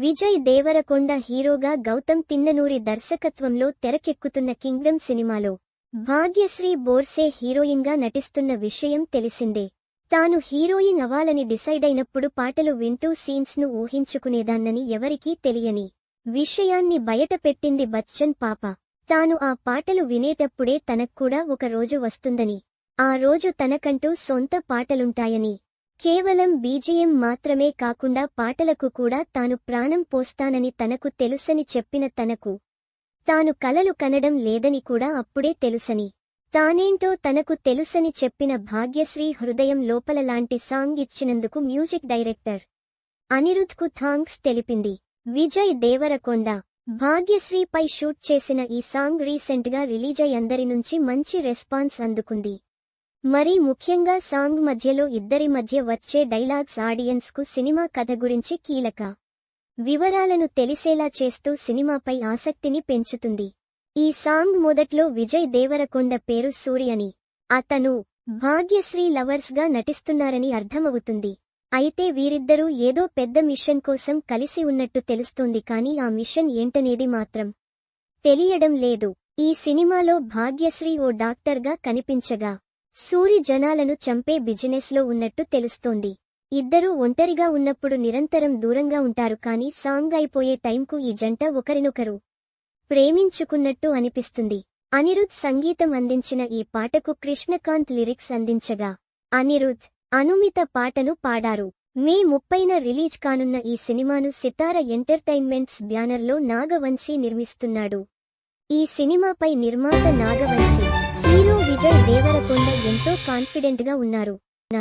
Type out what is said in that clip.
విజయ్ దేవరకొండ హీరోగా గౌతమ్ తిన్ననూరి దర్శకత్వంలో తెరకెక్కుతున్న కింగ్డమ్ సినిమాలో భాగ్యశ్రీ బోర్సే హీరోయిన్గా నటిస్తున్న విషయం తెలిసిందే. తాను హీరోయిన్ అవ్వాలని డిసైడ్ అయినప్పుడు పాటలు వింటూ సీన్స్ను ఊహించుకునేదాన్నని ఎవరికీ తెలియని విషయాన్ని బయటపెట్టింది బచ్చన్ పాప. తాను ఆ పాటలు వినేటప్పుడే తనక్కూడా ఒక రోజు వస్తుందని. ఆ రోజు తనకంటూ సొంత పాటలుంటాయని కేవలం బీజేఎం మాత్రమే కాకుండా పాటలకు కూడా తాను ప్రాణం పోస్తానని తనకు తెలుసని చెప్పిన తనకు. తాను కలలు కనడం లేదని కూడా అప్పుడే తెలుసని. తానేంటో తనకు తెలుసని చెప్పిన భాగ్యశ్రీ హృదయం లోపల లాంటి సాంగ్ ఇచ్చినందుకు మ్యూజిక్ డైరెక్టర్ అనిరుధ్కు థాంక్స్ తెలిపింది. విజయ్ దేవరకొండ. భాగ్యశ్రీపై షూట్ చేసిన ఈ సాంగ్ రీసెంట్గా రిలీజ్ అందరి నుంచి మంచి రెస్పాన్స్ అందుకుంది. మరీ ముఖ్యంగా సాంగ్ మధ్యలో ఇద్దరి మధ్య వచ్చే డైలాగ్స్ ఆడియన్స్కు సినిమా కథ గురించి కీలక వివరాలను తెలిసేలా చేస్తూ సినిమాపై ఆసక్తిని పెంచుతుంది. ఈ సాంగ్ మొదట్లో విజయ్ దేవరకొండ పేరు సూర్యని అతను భాగ్యశ్రీ లవర్స్గా నటిస్తున్నారని అర్థమవుతుంది. అయితే వీరిద్దరూ ఏదో పెద్ద మిషన్ కోసం కలిసి ఉన్నట్టు తెలుస్తోంది కానీ ఆ మిషన్ ఏంటనేది మాత్రం తెలియడం లేదు. ఈ సినిమాలో భాగ్యశ్రీ ఓ డాక్టర్గా కనిపించగా సూరి జనాలను చంపే బిజినెస్లో ఉన్నట్టు తెలుస్తోంది. ఇద్దరూ ఒంటరిగా ఉన్నప్పుడు నిరంతరం దూరంగా ఉంటారు కానీ సాంగ్ అయిపోయే టైంకు ఈ జంట ఒకరినొకరు ప్రేమించుకున్నట్టు అనిపిస్తుంది. అనిరుద్ సంగీతం అందించిన ఈ పాటకు కృష్ణకాంత్ లిరిక్స్ అందించగా అనిరుద్ అనుమిత పాటను పాడారు. మే ముప్పైన రిలీజ్ కానున్న ఈ సినిమాను సితార ఎంటర్టైన్మెంట్స్ బ్యానర్లో నాగవంశీ నిర్మిస్తున్నాడు. ఈ సినిమాపై నిర్మాత నాగవంశీ హీరో విజయ్ దేవరకొండ ఎంతో కాన్ఫిడెంట్గా ఉన్నారు.